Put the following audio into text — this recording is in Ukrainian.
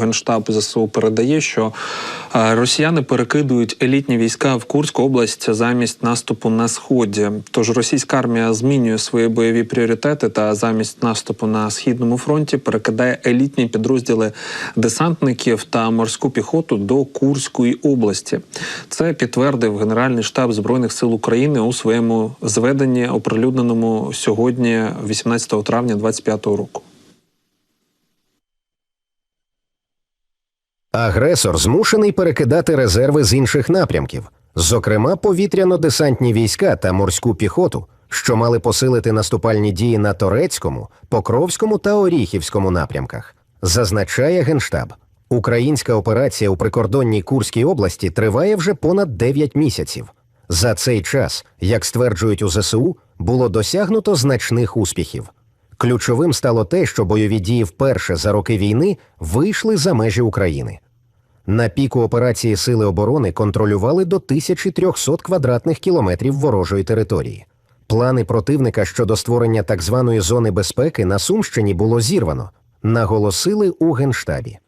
Генштаб ЗСУ передає, що е, росіяни перекидують елітні війська в Курську область замість наступу на сході. Тож російська армія змінює свої бойові пріоритети та замість наступу на східному фронті перекидає елітні підрозділи десантників та морську піхоту до Курської області. Це підтвердив Генеральний штаб збройних сил України у своєму зведенні, оприлюдненому сьогодні, 18 травня 2025 року. Агресор змушений перекидати резерви з інших напрямків, зокрема повітряно-десантні війська та морську піхоту, що мали посилити наступальні дії на Торецькому, Покровському та Оріхівському напрямках. Зазначає Генштаб. Українська операція у прикордонній Курській області триває вже понад 9 місяців. За цей час, як стверджують у ЗСУ, було досягнуто значних успіхів. Ключовим стало те, що бойові дії вперше за роки війни вийшли за межі України. На піку операції Сили оборони контролювали до 1300 квадратних кілометрів ворожої території. Плани противника щодо створення так званої зони безпеки на Сумщині було зірвано, наголосили у Генштабі.